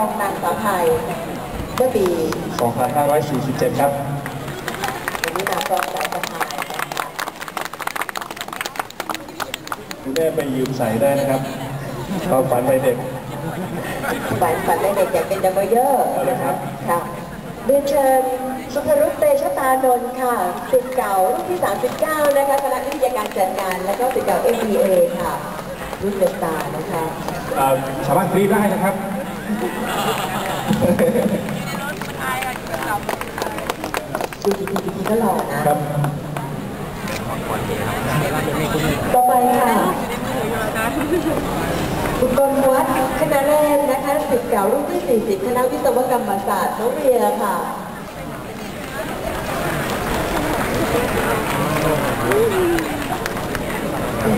ของนางสาวไทยเมื่อปี 2547 ครับวันนี้นางกองสายสะพายนะคะคุณแม่ไปยืมใส่ได้นะครับความฝันวัยเด็กฝันฝันในเด็กอยากเป็นดัมเบลเยอร์เอาเลยครับค่ะเรียนเชิญสุภรุตเตชะตานนท์ค่ะศิษย์เก่ารุ่นที่ 39 นะคะคณะวิทยาการจัดงาน และก็ศิษย์เก่า MBA ค่ะ รุ่นเดอะสตาร์นะคะอ่าสามารถกรีดได้นะครับ ดูดีๆก็หล่อนะครับต่อไปค่ะคุณกรวัฒน์คณะแรกนะคะสิทธิ์เก่ารุ่นที่ 40 คณะวิศวกรรมศาสตร์น้องเรียค่ะ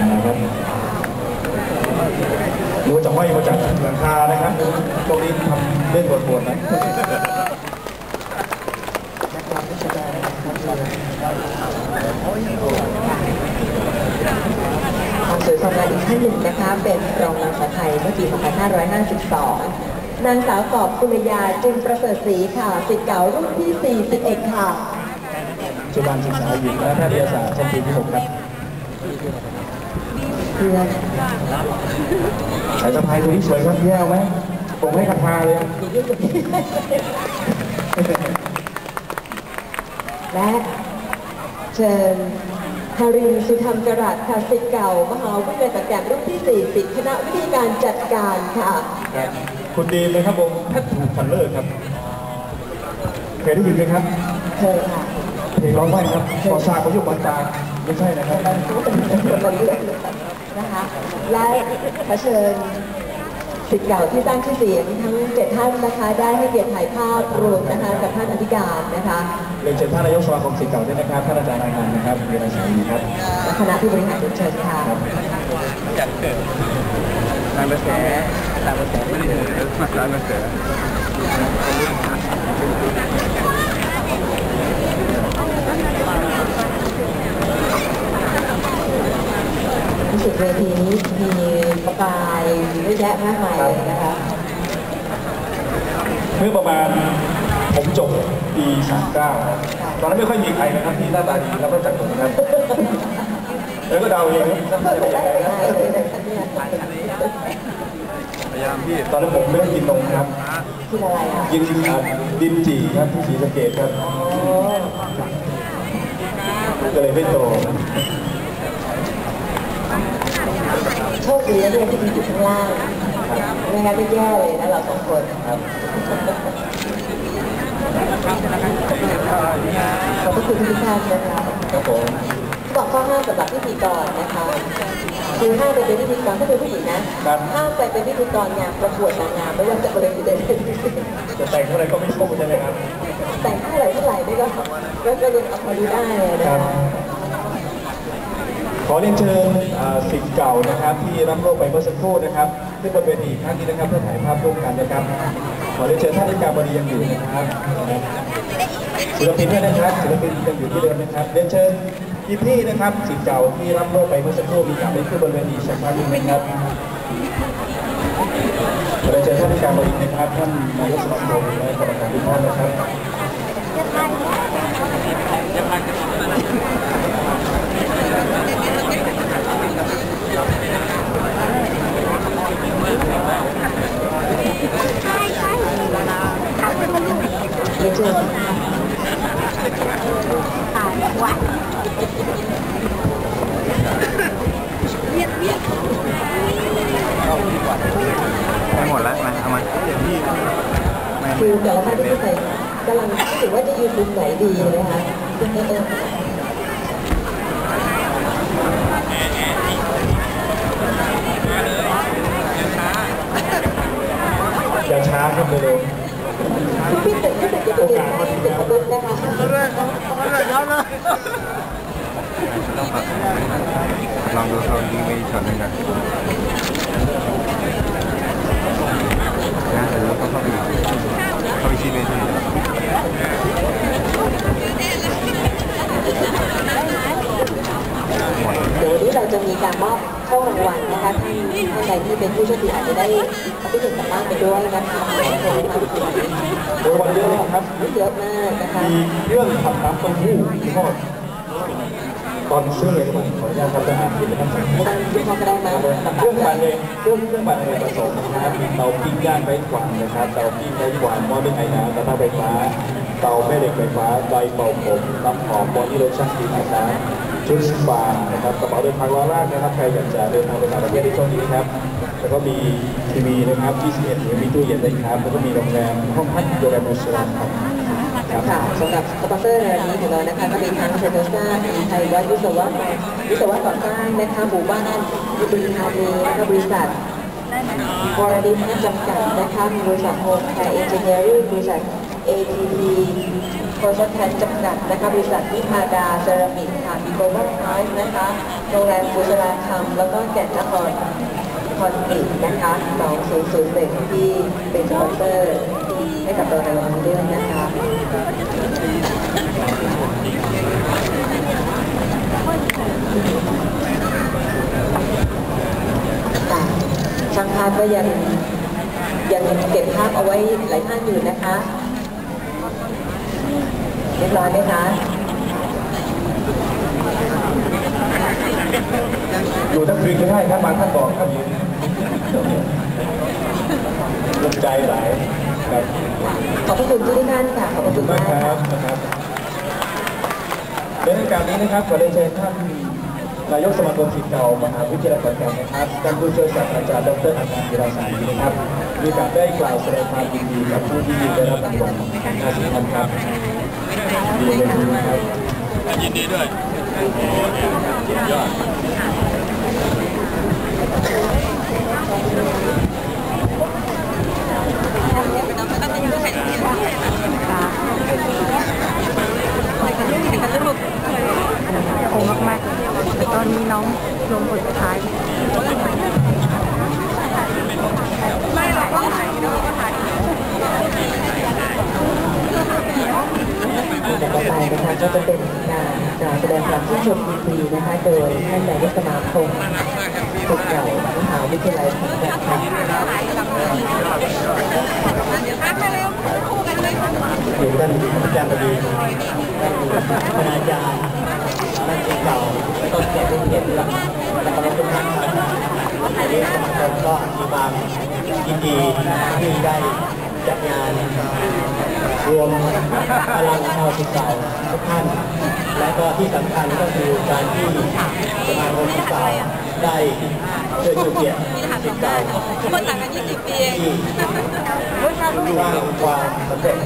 นะครับดูจะห้อยมาจากหลังคานะครับตรงนี้ทำเล่นบทๆนะ ควา มสวยความงามอีกท่านหนึ่งนะคะ เป็นรองนางสาวไทยเมื่อปี 2552 นางสาวกอบกุลยาจุนประเสริฐศรีค่ะศิษย์เก่ารุ่นที่ 41 ค่ะจุฬาศึกษาหญิงและแพทยศาสตร์ชั้นปีที่หกครับเพื่อนสายสะพายตัวนี้สวยครับแย่ไหมผมให้คาทาเลยอย่ายุ่งกับพี่และเชิญฮารินสุธรรมจรัสค่ะศิษย์เก่า มหาวิทยาลัยสังกัดรุ่นที่ 40 คณะวิทยาการจัดการค่ะ ครับคุณดีเลยครับวงแพททูคัลเลอร์ครับเคยได้ยินไหมครับเคยค่ะเพลงร้องไห้ครับพอซาเขาอยู่บางตาไม่ใช่นะครับมันก็เป็นคนละเรื่องนะคะ และขอเชิญ ศิษย์เก่าที่สร้างชื่อเสียงทั้งเจ็ดท่านนะคะได้ให้เกียรติถ่ายภาพรวมนะคะกับท่านอธิการนะคะเรียนเชิญท่านนายกสมาคมศิษย์เก่าด้วยนะครับท่านอาจารย์นายงานนะครับเรียนอาศัยดีครับและคณะผู้บริหารทุกเชิญค่ะตามกระแสตามกระแสไม่ได้เลยมาตามกระแสรู้สึกเวทีนี้มีประกายเย อะแยะมากมายเลยนะคะ เมื่อประมาณผมจบปี39ตอนนั้นไม่ค่อยมีใครนะครับที่หน้าตาดีแล้วก็จากผมนะครับแล้วก็เดาเองว่าจะเป็นยังไงนะพยายามพี่ตอนนั้นผมเริ่มกินนมครับที่อะไรอะกินอ่าดินจีครับที่ศรีสะเกดครับโอ้ก็เลยไม่โต โชคดีนะเนี่ยที่มีอยู่ข้างล่างไม่งั้นไม่แย่เลยนะเราสองคนครับขอบพระคุณทุกท่านนะคะครับผมบอกข้อห้ามสำหรับพิธีกรนะคะ คือห้ามไปเป็นพิธีกรถ้าเป็นผู้หญิงนะห้ามไปเป็นพิธีกรงานประกวดนางงามไม่ว่าจะบริเวณใดจะแต่งเท่าไหรก็ไม่ชอบใช่ไหมครับแต่งเท่าไหร่เท่าไหร่นี่ก็ก็ก็ยังเอามาดูได้เลยนะครัคะบ ขอเรียนเชิญอ่าศิษย์เก่านะครับที่รับโลกไปเมื่อสักครู่นะครับขึ้นบนเวทีอีกท่านนี้นะครับเพื่อถ่ายภาพร่วมกันนะครับ ขอเรียนเชิญท่านอธิการบดียังอยู่นะครับศิลปินด้วยนะครับศิลปินยังอยู่ที่เดิมนะครับเรียนเชิญพี่พี่นะครับศิษย์เก่าที่รับโลกไปเมื่อสักครู่มีการได้ขึ้นบนเวทีสักครั้งหนึ่งนะครับขอเรียนเชิญท่านอธิการบดีนะครับท่านนายกสมาคมและกรรมการทุกท่านนะครับ เรียนเชิญ ไม่หมดแล้วมาเอามาอย่างพี่ไม่ คือแต่ละท่านที่ใส่ กำลังคิดว่าจะยืนมุมไหนดีนะคะอย่าช้าครับเร็วพี่ตึกพี่ตึกจะเป็นพี่ตึกประดุษนะคะลองดูเขาดีไปช็อตหนึ่งกันนะ รางวัลเยอะครับเยอะมากนะคะมีเรื่องทำน้ำเต้าหู้ที่พ่อตอนซื้อเลยครับขออนุญาตครับจะอ่านผิดนะครับท่านที่พ่อก็ได้มาเครื่องปั่นเองเครื่องเครื่องปั่นเองผสมนะครับเตาปิ้งย่างไร้ควันนะครับเตาปิ้งไร้ควันหม้อนึ่งไอน้ำกระทะไฟฟ้า เตาแม่เหล็กไฟฟ้าไดร์เป่าผมน้ำหอมบอดี้โลชั่นครีมอาบน้ำชุดสปานะครับกระเป๋าเดินทางล้อลากนะครับใครอยากจะเดินทางไปต่างประเทศในช่วงนี้ครับ แล้วก็มีทีวีนะครับ21มีตู้เย็นด้วยครับ แล้วก็มีโรงแรมห้องพักโรงแรมโมเชลครับครับค่ะสำหรับสปอนเซอร์ในวันนี้ของเรานะคะก็มีทั้งเซนโตซ่าไทยวัดวิศวะวิศวะก่อสร้างนะคะหมู่บ้านยุบินธานีนะคะบริษัทวอร์ดินจำกัดนะคะมีบริษัทโฮมแคร์เอนจิเนียริ่งบริษัท ATP โคชแทนจำกัดนะคะบริษัทวิพาดาเซรามิกค่ะมีโกลบอลไพรส์นะคะโรงแรมบุษราคำแล้วก็แก่นนคร คอนกรีตนะคะ2001ที่เป็นสปอนเซอร์ให้กับเราในวันนี้นะคะค่ะช่างภาพก็ยังยังเก็บภาพเอาไว้หลายท่านอยู่นะคะเรียบร้อยไหมคะอยู่ทั้งคืนก็ได้ครับบางท่านบอกครับ ยืนลงใจหลายครับขอบพระคุณทุกท่านค่ะ ขอบพระขอบคุคุณณมามากกคค่ะรับนะครับในรายการนี้นะครับขอเรียนเชิญท่านนายกสมาคมศิษย์เก่ามหาวิทยาลัยขอนแก่นนะครับท่านผู้ช่วยศาสตราจารย์ดรอาจารย์ธีรศักดิ์นะครับมีโอกาสได้กล่าวแสดงความยินดีกับผู้ที่ได้รับรางวัลนาสิพันธ์ครับดีเลยครับยินดีด้วยโอ้ มากๆ ตอนนี้น้องลงบทสุดท้ายไม่หรอกก็ถ่ายน้องก็ถ่ายต่ต่อไปนะคะก็จะเป็นการการแสดงความชื่นชมดีนะคะโดยท่านนายกสมาคม ศิษย์เก่ามหาวิทยาลัยขอนแก่นค่ะอยู่ท่านอาจารย์บดีคณาจารย์ท่านศิษย์เก่าต้นเกียรติเกียรติแล้วก็ทุกท่านครับวันนี้สมาคมก็มีความยินดีที่ได้ จัดงานรวมพลังชาวศิษย์เก่าทุกท่าน และก็ที่สำคัญก็คือการที่สมาคมศิษย์เก่าได้เชิญชูเกียรติศิษย์เก่าคนต่างกัน20ปีเองที่สร้างความสำเร็จ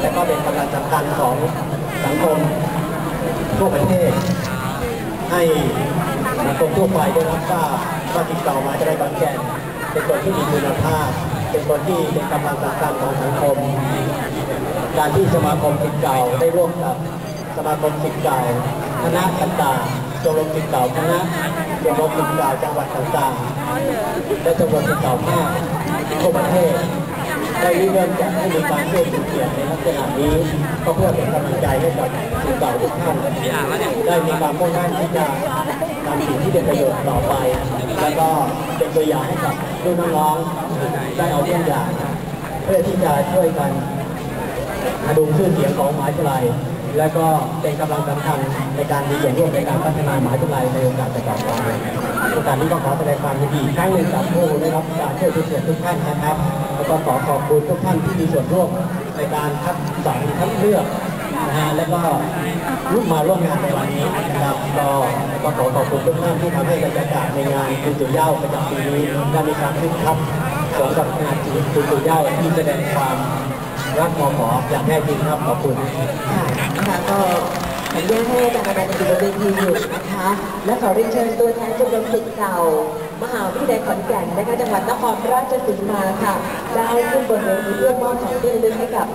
และก็เป็นกำลังสำคัญของสังคมทั่วประเทศ ให้สังคมทั่วไปได้รับทราบว่าติดต่อมาจะได้บางแก่นเป็นคนที่มีคุณภาพ เป็นคนที่เป็นกำลังสำคัญของสังคม การที่สมาคมสิทธิ์เก่าได้ร่วมกับสมาคมสิทธิ์เก่าคณะต่างๆชมรมสิทธิ์เก่าคณะชมรมสิทธิ์เก่าจังหวัดต่างๆและชมรมสิทธิ์เก่ามากทั่วประเทศได้ริเริ่มจัดให้มีการเพื่อชูเกียรติในลักษณะนี้ก็เพื่อเป็นกำลังใจให้กับสิทธิ์เก่าทุกท่านได้มีความมุ่งมั่นที่จะทำสิ่งที่เป็นประโยชน์ต่อไป แล้วก็เป็นตัวอย่างให้กับรุ่นน้องๆได้เอาเยี่ยงอย่าง เพื่อที่จะช่วยกันพดุงชื่อเสียงของมหาวิทยาลัย และก็เป็นกำลังสำคัญในการมีส่วนร่วมในการพัฒนามหาวิทยาลัยในโอกาสต่อไปโอกาสนี้ก็ขอแสดงความยินดีครั้งหนึ่งกับผู้ได้รับการช่วยเสียงทุกท่านนะครับ แล้วก็ขอขอบคุณทุกท่านที่มีส่วนร่วมในการคัดสรรคัดเลือก นะฮะและก็ร่วมมาร่วมงานในวันนี้นะครับก็ก็ขอขอบคุณทุกท่านที่ทำให้บรรยากาศในงานคุณจุเย้าประจำปีนี้ได้มีการคึกคักสมกับงานคุณจุเย้าที่แสดงความรักหมอหมออย่างแท้จริงครับขอบคุณค่ะนะคะก็ขออนุญาตให้อาจารย์นันท์อยู่บนเวทีอยู่นะคะ และขอเรียนเชิญตัวแทนชมรมศิษย์เก่ามหาวิทยาลัยขอนแก่นนะคะจังหวัดนครราชสีมาค่ะได้ขึ้นบนเวทีเพื่อมอบของที่ระลึกให้กับ